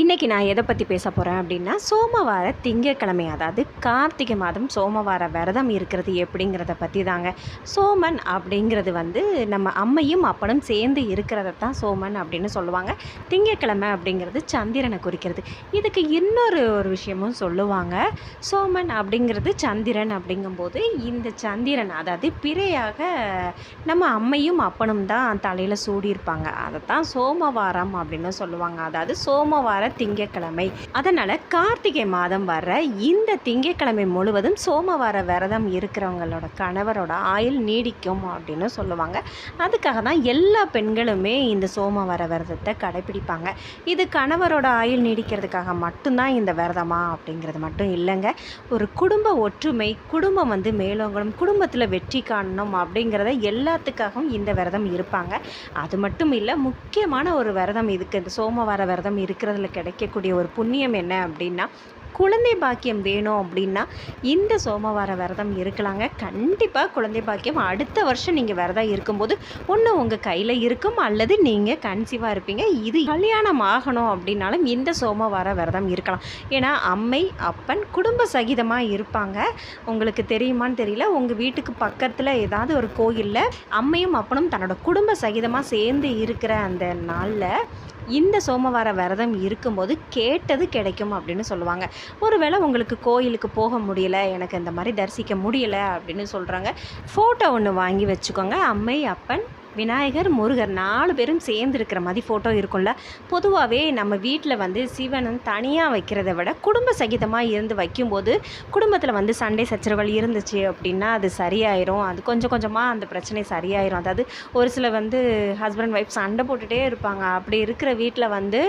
இன்றைக்கி நான் எதை பற்றி பேச போகிறேன் அப்படின்னா சோமவார திங்கட்கிழமை அதாவது கார்த்திகை மாதம் சோமவார விரதம் இருக்கிறது எப்படிங்கிறத பற்றி தாங்க. சோமன் அப்படிங்கிறது வந்து நம்ம அம்மையும் அப்பனும் சேர்ந்து இருக்கிறத தான் சோமன் அப்படின்னு சொல்லுவாங்க. திங்கட்கிழமை அப்படிங்கிறது சந்திரனை குறிக்கிறது. இதுக்கு இன்னொரு ஒரு விஷயமும் சொல்லுவாங்க. சோமன் அப்படிங்கிறது சந்திரன் அப்படிங்கும்போது இந்த சந்திரன் அதாவது பிறையாக நம்ம அம்மையும் அப்பனும் தான் தலையில் சூடியிருப்பாங்க. அதை தான் சோமவாரம் அப்படின்னு சொல்லுவாங்க. அதாவது சோமவார திங்கட்கிழமை. அதனால் கார்த்திகை மாதம் வர இந்த திங்கட்கிழமை முழுவதும் சோமவார விரதம் இருக்கிறவங்களோட கணவரோட ஆயுள் நீடிக்கும் அப்படின்னு சொல்லுவாங்க. அதுக்காக தான் எல்லா பெண்களுமே இந்த சோமவார விரதத்தை கடைபிடிப்பாங்க. இது கணவரோட ஆயுள் நீடிக்கிறதுக்காக மட்டும்தான் இந்த விரதமா அப்படிங்கிறது மட்டும் இல்லைங்க. ஒரு குடும்ப ஒற்றுமை குடும்பம் வந்து மேலோங்கணும் குடும்பத்தில் வெற்றி காணணும் அப்படிங்கிறத எல்லாத்துக்காகவும் இந்த விரதம் இருப்பாங்க. அது மட்டும் இல்லை முக்கியமான ஒரு விரதம் இதுக்கு இந்த சோமவார விரதம் இருக்கிறதுல கிடைக்கக்கூடிய ஒரு புண்ணியம் என்ன அப்படின்னா குழந்தை பாக்கியம் வேணும் அப்படின்னா இந்த சோமவார விரதம் இருக்கலாங்க. கண்டிப்பாக குழந்தை பாக்கியம் அடுத்த வருஷம் நீங்கள் விரதம் இருக்கும்போது ஒன்று உங்கள் கையில் இருக்கும் அல்லது நீங்கள் கன்சீவாக இருப்பீங்க. இது கல்யாணம் ஆகணும் அப்படின்னாலும் இந்த சோமவார விரதம் இருக்கலாம். ஏன்னா அம்மை அப்பன் குடும்ப சகிதமாக இருப்பாங்க. உங்களுக்கு தெரியுமான்னு தெரியல. உங்கள் வீட்டுக்கு பக்கத்தில் ஏதாவது ஒரு கோயிலில் அம்மையும் அப்பனும் தன்னோட குடும்ப சகிதமாக சேர்ந்து இருக்கிற அந்த நாளில் இந்த சோமவார விரதம் இருக்கும்போது கேட்டது கிடைக்கும் அப்படின்னு சொல்லுவாங்க. ஒருவேளை உங்களுக்கு கோயிலுக்கு போக முடியல எனக்கு இந்த மாதிரி தரிசிக்க முடியல அப்படின்னு சொல்கிறாங்க ஃபோட்டோ ஒன்று வாங்கி வச்சுக்கோங்க. அம்மை அப்பன் விநாயகர் முருகர் நாலு பேரும் சேர்ந்து இருக்கிற மாதிரி ஃபோட்டோ இருக்கும்ல. பொதுவாகவே நம்ம வீட்டில் வந்து சிவனும் தனியாக வைக்கிறத விட குடும்ப சகிதமாக இருந்து வைக்கும்போது குடும்பத்தில் வந்து சண்டை சச்சரவுகள் இருந்துச்சு அப்படின்னா அது சரியாயிரும். அது கொஞ்சம் கொஞ்சமாக அந்த பிரச்சனை சரியாயிரும். அதாவது ஒரு சில வந்து ஹஸ்பண்ட் ஒய்ஃப் சண்டை போட்டுகிட்டே இருப்பாங்க. அப்படி இருக்கிற வீட்டில் வந்து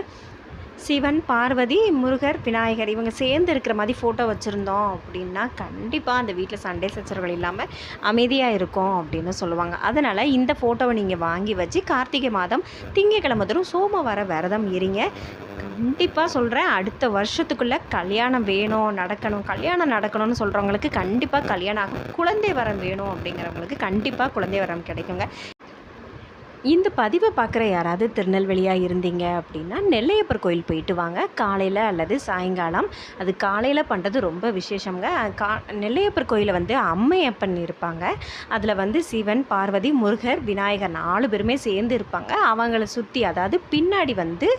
சிவன் பார்வதி முருகர் விநாயகர் இவங்க சேர்ந்து இருக்கிற மாதிரி ஃபோட்டோ வச்சுருந்தோம் அப்படின்னா கண்டிப்பாக அந்த வீட்டில் சண்டே சச்சரவுகள் இல்லாமல் அமைதியாக இருக்கும் அப்படின்னு சொல்லுவாங்க. அதனால் இந்த ஃபோட்டோவை நீங்கள் வாங்கி வச்சு கார்த்திகை மாதம் திங்கக்கிழமை தரும் சோமவார விரதம் இருங்க. கண்டிப்பாக சொல்கிறேன் அடுத்த வருஷத்துக்குள்ளே கல்யாணம் வேணும் நடக்கணும் கல்யாணம் நடக்கணும்னு சொல்கிறவங்களுக்கு கண்டிப்பாக கல்யாணம் ஆகும். குழந்தை வரம் வேணும் அப்படிங்கிறவங்களுக்கு கண்டிப்பாக குழந்தை வரம் கிடைக்குங்க. இந்த பதிவை பார்க்குற யாராவது திருநெல்வேலியாக இருந்தீங்க அப்படின்னா நெல்லையப்பர் கோயில் போயிட்டு வாங்க. காலையில் அல்லது சாயங்காலம். அது காலையில் பண்ணுறது ரொம்ப விசேஷங்க கா நெல்லையப்பர் கோயிலில் வந்து அம்மையப்பன் இருப்பாங்க. அதில் வந்து சிவன் பார்வதி முருகர் விநாயகர் நாலு பேருமே சேர்ந்து இருப்பாங்க. அவங்கள சுற்றி அதாவது பின்னாடி வந்து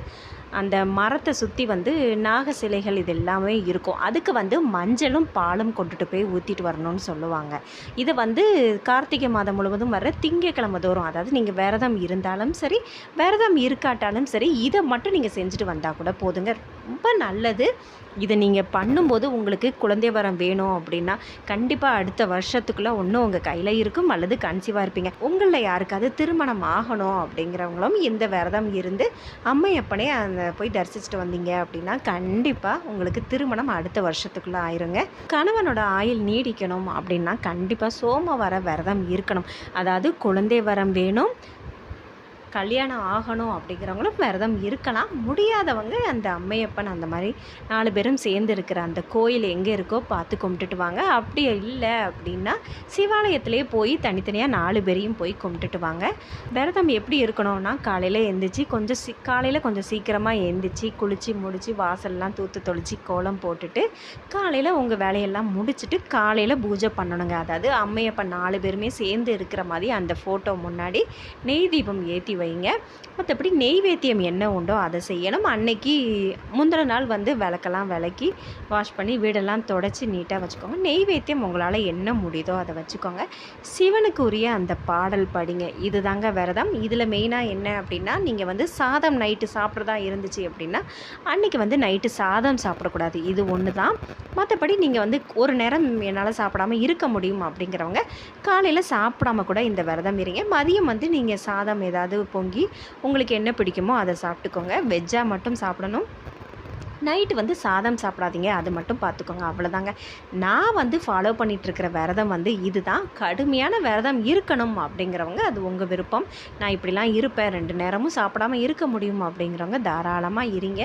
அந்த மரத்தை சுற்றி வந்து நாக சிலைகள் இது எல்லாமே இருக்கும். அதுக்கு வந்து மஞ்சளும் பாலும் கொண்டுட்டு போய் ஊற்றிட்டு வரணும்னு சொல்லுவாங்க. இதை வந்து கார்த்திகை மாதம் முழுவதும் வர திங்கக்கிழமை தோறும் அதாவது நீங்கள் விரதம் இருந்தாலும் சரி விரதம் இருக்காட்டாலும் சரி இதை மட்டும் நீங்கள் செஞ்சுட்டு வந்தால் கூட போதுங்க. ரொம்ப நல்லது. இதை நீங்கள் பண்ணும்போது உங்களுக்கு குழந்தை வரம் வேணும் அப்படின்னா கண்டிப்பாக அடுத்த வருஷத்துக்குள்ளே ஒன்றும் உங்கள் கையில் இருக்கும் அல்லது கன்சீவாக இருப்பீங்க. உங்களில் யாருக்காவது திருமணம் ஆகணும் அப்படிங்கிறவங்களும் இந்த விரதம் இருந்து அம்மையப்பனே அந்த போய் தரிசிச்சுட்டு வந்தீங்க அப்படின்னா கண்டிப்பாக உங்களுக்கு திருமணம் அடுத்த வருஷத்துக்குள்ளே ஆயிருங்க. கணவனோட ஆயுள் நீடிக்கணும் அப்படின்னா கண்டிப்பாக சோமவார விரதம் இருக்கணும். அதாவது குழந்தை வரம் வேணும் கல்யாணம் ஆகணும் அப்படிங்கிறவங்களும் விரதம் இருக்கலாம். முடியாதவங்க அந்த அம்மையப்பன் அந்த மாதிரி நாலு பேரும் சேர்ந்து இருக்கிற அந்த கோயில் எங்கே இருக்கோ பார்த்து கும்பிட்டுட்டு வாங்க. அப்படி இல்லை அப்படின்னா சிவாலயத்திலே போய் தனித்தனியாக நாலு பேரையும் போய் கும்பிட்டுட்டு வாங்க. விரதம் எப்படி இருக்கணும்னா காலையில் எழுந்திரிச்சு கொஞ்சம் சி காலையில் கொஞ்சம் சீக்கிரமாக எழுந்திரிச்சு குளித்து முடித்து வாசல்லாம் தூத்து தொளிச்சு கோலம் போட்டுட்டு காலையில் உங்கள் வேலையெல்லாம் முடிச்சுட்டு காலையில் பூஜை பண்ணணுங்க. அதாவது அம்மையப்பன் நாலு பேருமே சேர்ந்து இருக்கிற மாதிரி அந்த ஃபோட்டோ முன்னாடி நெய் தீபம் ஏற்றி வைங்க. மற்றபடி நெய்வேத்தியம் என்ன உண்டோ அதை செய்யணும். அன்னைக்கு முந்தின நாள் வந்து விளக்கெல்லாம் விளக்கி வாஷ் பண்ணி வீடெல்லாம் தொடச்சி நீட்டாக வச்சுக்கோங்க. நெய்வேத்தியம் உங்களால் என்ன முடியுதோ அதை வச்சுக்கோங்க. சிவனுக்கு உரிய அந்த பாடல் படிங்க. இது தாங்க விரதம். இதில் மெயினாக என்ன அப்படின்னா நீங்கள் வந்து சாதம் நைட்டு சாப்பிட்றதா இருந்துச்சு அப்படின்னா அன்றைக்கி வந்து நைட்டு சாதம் சாப்பிடக்கூடாது. இது ஒன்று தான் மற்றபடி நீங்கள் வந்து ஒரு நேரம் என்னால் சாப்பிடாம இருக்க முடியும் அப்படிங்கிறவங்க காலையில் சாப்பிடாம கூட இந்த விரதம் இருங்க. மதியம் வந்து நீங்கள் சாதம் ஏதாவது பொங்கி உங்களுக்கு என்ன பிடிக்குமோ அதை சாப்பிட்டுக்கோங்க. வெஜ்ஜாக மட்டும் சாப்பிடணும். நைட்டு வந்து சாதம் சாப்பிடாதீங்க. அது மட்டும் பார்த்துக்கோங்க. அவ்வளோதாங்க. நான் வந்து ஃபாலோ பண்ணிகிட்ருக்கிற விரதம் வந்து இதுதான். கடுமையான விரதம் இருக்கணும் அப்படிங்கிறவங்க அது உங்கள் விருப்பம். நான் இப்படிலாம் இருப்பேன். ரெண்டு நேரமும் சாப்பிடாம இருக்க முடியும் அப்படிங்கிறவங்க தாராளமாக இருங்க.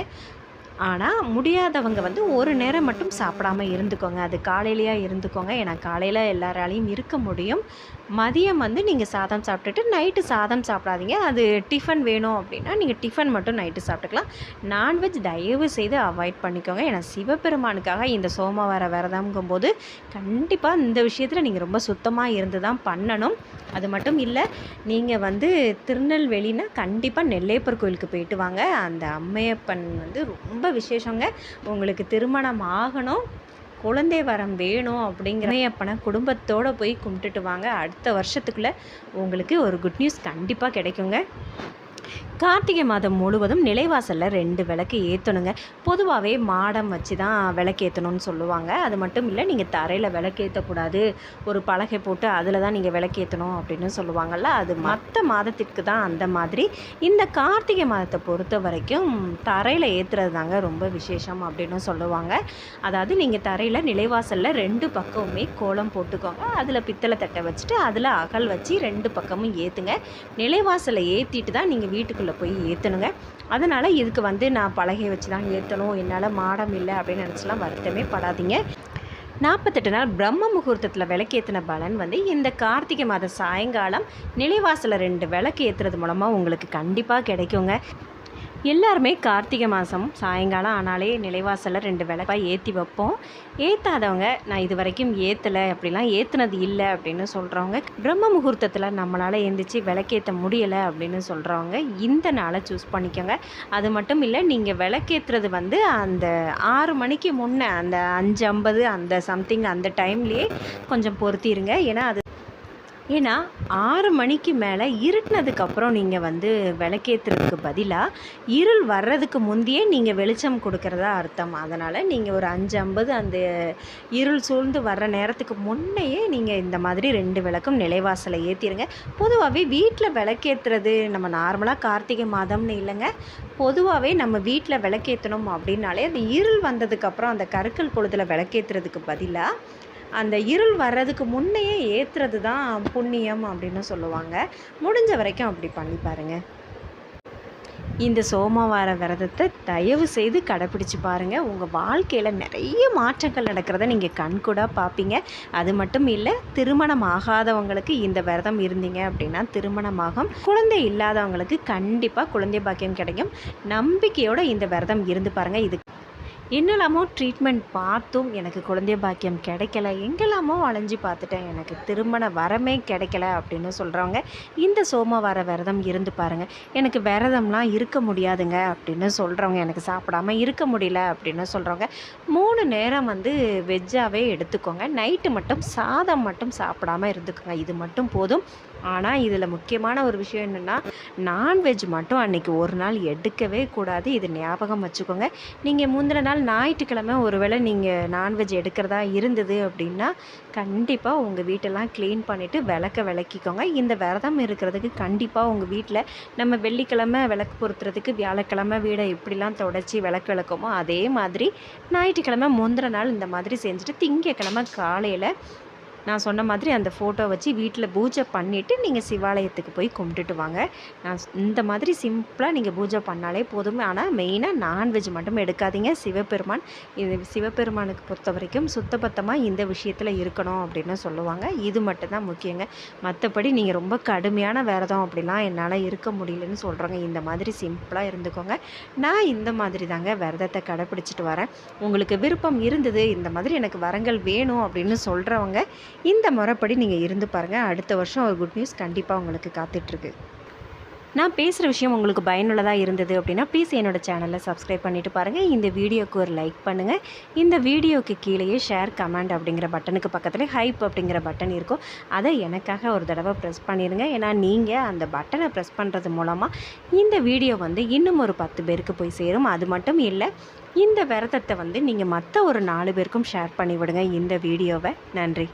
ஆனால் முடியாதவங்க வந்து ஒரு நேரம் மட்டும் சாப்பிடாம இருந்துக்கோங்க. அது காலையிலையா இருந்துக்கோங்க. ஏன்னா காலையில் எல்லாராலையும் இருக்க முடியும். மதியம் வந்து நீங்கள் சாதம் சாப்பிட்டுட்டு நைட்டு சாதம் சாப்பிடாதீங்க. அது டிஃபன் வேணும் அப்படின்னா நீங்கள் டிஃபன் மட்டும் நைட்டு சாப்பிட்டுக்கலாம். நான்வெஜ் தயவு செய்து அவாய்ட் பண்ணிக்கோங்க. ஏன்னா சிவபெருமானுக்காக இந்த சோமவார விரதம்ங்கும்போது கண்டிப்பாக இந்த விஷயத்தில் நீங்கள் ரொம்ப சுத்தமாக இருந்து தான் பண்ணணும். அது மட்டும் இல்லை நீங்கள் வந்து திருநெல்வேலினா கண்டிப்பாக நெல்லையப்பர் கோயிலுக்கு போயிட்டு வாங்க. அந்த அம்மையப்பன் வந்து ரொம்ப ரொம்ப விசேஷங்க. உங்களுக்கு திருமணம் ஆகணும். குழந்தை வரம் வேணும் அப்படிங்கிற அப்பனை குடும்பத்தோடு போய் கும்பிட்டுட்டு வாங்க. அடுத்த வருஷத்துக்குள்ளே உங்களுக்கு ஒரு குட் நியூஸ் கண்டிப்பாக கிடைக்குங்க. கார்த்திகை மாதம் முழுவதும் நிலைவாசலில் ரெண்டு விளக்கு ஏற்றணுங்க பொதுவாகவே மாடம் வச்சு தான் விளக்கேற்றணும்னு சொல்லுவாங்க. அது மட்டும் இல்லை நீங்கள் தரையில் விளக்கேற்றக்கூடாது ஒரு பலகை போட்டு அதில் தான் நீங்கள் விளக்கேற்றணும் அப்படின்னு சொல்லுவாங்கள்ல அது மற்ற மாதத்திற்கு தான் அந்த மாதிரி. இந்த கார்த்திகை மாதத்தை பொறுத்த வரைக்கும் தரையில் ஏற்றுறது தாங்க ரொம்ப விசேஷம் அப்படின்னு சொல்லுவாங்க. அதாவது நீங்கள் தரையில் நிலைவாசலில் ரெண்டு பக்கமுமே கோலம் போட்டுக்கோங்க. அதில் பித்தளை தட்டை வச்சுட்டு அதில் அகல் வச்சு ரெண்டு பக்கமும் ஏற்றுங்க நிலைவாசலை ஏற்றிட்டு தான் நீங்கள் வீட்டுக்குள்ளே போய் ஏற்றணுங்க அதனால் இதுக்கு வந்து நான் பலகை வச்சு தான் ஏற்றணும் என்னால் மாடம் இல்லை அப்படின்னு நினச்சிலாம் வருத்தமே படாதீங்க. நாற்பத்தெட்டு நாள் பிரம்ம முகூர்த்தத்தில் விளக்கேற்றின பலன் வந்து இந்த கார்த்திகை மாத சாயங்காலம் நிலைவாசலில் ரெண்டு விளக்கு ஏற்றுறது மூலமாக உங்களுக்கு கண்டிப்பாக கிடைக்குங்க. எல்லாருமே கார்த்திகை மாதம் சாயங்காலம் ஆனாலே நிலைவாசலில் ரெண்டு விளக்காக ஏற்றி வைப்போம். ஏற்றாதவங்க நான் இது வரைக்கும் ஏற்றலை அப்படிலாம் ஏற்றுனது இல்லை அப்படின்னு சொல்கிறவங்க பிரம்ம முகூர்த்தத்தில் நம்மளால் எந்திரிச்சு விளக்கேற்ற முடியலை அப்படின்னு சொல்கிறவங்க இந்த நாளை சூஸ் பண்ணிக்கோங்க. அது மட்டும் இல்லை நீங்கள் விளக்கேற்றுறது வந்து அந்த ஆறு மணிக்கு முன்னே அந்த அஞ்சு ஐம்பது அந்த சம்திங் அந்த டைம்லேயே கொஞ்சம் பொருத்திடுங்க ஏன்னா அது ஏன்னா ஆறு மணிக்கு மேலே இருட்டினதுக்கப்புறம் நீங்கள் வந்து விளக்கேற்றுறதுக்கு பதிலாக இருள் வர்றதுக்கு முந்தையே நீங்கள் வெளிச்சம் கொடுக்குறதா அர்த்தம். அதனால் நீங்கள் ஒரு அஞ்சு ஐம்பது அந்த இருள் சூழ்ந்து வர்ற நேரத்துக்கு முன்னையே நீங்கள் இந்த மாதிரி ரெண்டு விளக்கும் நிலைவாசலை ஏற்றிடுங்க பொதுவாகவே வீட்டில் விளக்கேற்றுறது நம்ம நார்மலாக கார்த்திகை மாதம்னு இல்லைங்க. பொதுவாகவே நம்ம வீட்டில் விளக்கேற்றணும் அப்படின்னாலே அந்த இருள் வந்ததுக்கப்புறம் அந்த கருக்கல் பொழுதில் விளக்கேற்றுறதுக்கு பதிலாக அந்த இருள் வர்றதுக்கு முன்னையே ஏற்றுறது தான் புண்ணியம் அப்படின்னு சொல்லுவாங்க. முடிஞ்ச வரைக்கும் அப்படி பண்ணி பாருங்க. இந்த சோமவார விரதத்தை தயவு செய்து கடைப்பிடிச்சு பாருங்கள் உங்கள் வாழ்க்கையில் நிறைய மாற்றங்கள் நடக்கிறத நீங்கள் கண்கூடாக பார்ப்பீங்க அது மட்டும் இல்லை திருமணம் ஆகாதவங்களுக்கு இந்த விரதம் இருந்தீங்க அப்படின்னா திருமணமாகும். குழந்தை இல்லாதவங்களுக்கு கண்டிப்பாக குழந்தை பாக்கியம் கிடைக்கும். நம்பிக்கையோடு இந்த விரதம் இருந்து பாருங்கள் இது என்னெல்லாமோ ட்ரீட்மெண்ட் பார்த்தும் எனக்கு குழந்தை பாக்கியம் கிடைக்கல. எங்கெல்லாமோ அலைஞ்சு பார்த்துட்டேன். எனக்கு திருமண வரமே கிடைக்கல அப்படின்னு சொல்கிறவங்க இந்த சோமவார விரதம் இருந்து பாருங்கள் எனக்கு விரதம்லாம் இருக்க முடியாதுங்க அப்படின்னு சொல்கிறவங்க எனக்கு சாப்பிடாம இருக்க முடியல அப்படின்னு சொல்கிறவங்க மூணு நேரம் வந்து வெஜ்ஜாகவே எடுத்துக்கோங்க. நைட்டு மட்டும் சாதம் மட்டும் சாப்பிடாம இருந்துக்கோங்க. இது மட்டும் போதும். ஆனால் இதில் முக்கியமான ஒரு விஷயம் என்னென்னா நான்வெஜ் மட்டும் அன்றைக்கி ஒரு நாள் எடுக்கவே கூடாது. இது ஞாபகம் வச்சுக்கோங்க. நீங்கள் முந்தின நாள் ஞாயிற்றுக்கிழமை ஒருவேளை நீங்கள் நான்வெஜ் எடுக்கிறதா இருந்தது அப்படின்னா கண்டிப்பாக உங்கள் வீட்டெல்லாம் க்ளீன் பண்ணிவிட்டு விளக்க விளக்கிக்கோங்க. இந்த விரதம் இருக்கிறதுக்கு கண்டிப்பாக உங்கள் வீட்டில் நம்ம வெள்ளிக்கிழமை விளக்கு பொருத்துறதுக்கு வியாழக்கிழமை வீடை எப்படிலாம் தொடச்சி விளக்கு விளக்கமோ அதே மாதிரி ஞாயிற்றுக்கிழமை முந்தின நாள் இந்த மாதிரி செஞ்சுட்டு திங்கக்கிழமை காலையில் நான் சொன்ன மாதிரி அந்த ஃபோட்டோ வச்சு வீட்டில் பூஜை பண்ணிவிட்டு நீங்கள் சிவாலயத்துக்கு போய் கும்பிட்டுட்டு வாங்க. நான் இந்த மாதிரி சிம்பிளாக நீங்கள் பூஜை பண்ணாலே போதும். ஆனால் மெயினாக நான்வெஜ் மட்டும் எடுக்காதீங்க. சிவபெருமான் இது சிவபெருமானுக்கு பொறுத்த வரைக்கும் சுத்தபத்தமாக இந்த விஷயத்தில் இருக்கணும் அப்படின்னு சொல்லுவாங்க. இது மட்டும்தான் முக்கியங்க. மற்றபடி நீங்கள் ரொம்ப கடுமையான விரதம் அப்படிலாம் என்னால் இருக்க முடியலன்னு சொல்கிறோங்க இந்த மாதிரி சிம்பிளாக இருந்துக்கோங்க. நான் இந்த மாதிரி தாங்க விரதத்தை கடைப்பிடிச்சிட்டு வரேன். உங்களுக்கு விருப்பம் இருந்தது இந்த மாதிரி எனக்கு வரங்கள் வேணும் அப்படின்னு சொல்கிறவங்க இந்த முறைப்படி நீங்கள் இருந்து பாருங்கள் அடுத்த வருஷம் ஒரு குட் நியூஸ் கண்டிப்பாக உங்களுக்கு காத்துட்ருக்கு. நான் பேசுகிற விஷயம் உங்களுக்கு பயனுள்ளதாக இருந்தது அப்படின்னா ப்ளீஸ் என்னோடய சேனலை சப்ஸ்கிரைப் பண்ணிவிட்டு பாருங்கள் இந்த வீடியோக்கு ஒரு லைக் பண்ணுங்கள் இந்த வீடியோக்கு கீழேயே ஷேர் கமெண்ட் அப்படிங்கிற பட்டனுக்கு பக்கத்தில் ஹைப் அப்படிங்கிற பட்டன் இருக்கும். அதை எனக்காக ஒரு தடவை ப்ரெஸ் பண்ணிடுங்க ஏன்னா நீங்கள் அந்த பட்டனை ப்ரெஸ் பண்ணுறது மூலமாக இந்த வீடியோ வந்து இன்னும் ஒரு பத்து பேருக்கு போய் சேரும். அது மட்டும் இல்லை இந்த விரதத்தை வந்து நீங்கள் மற்ற ஒரு நாலு பேருக்கும் ஷேர் பண்ணிவிடுங்க. இந்த வீடியோவை. நன்றி.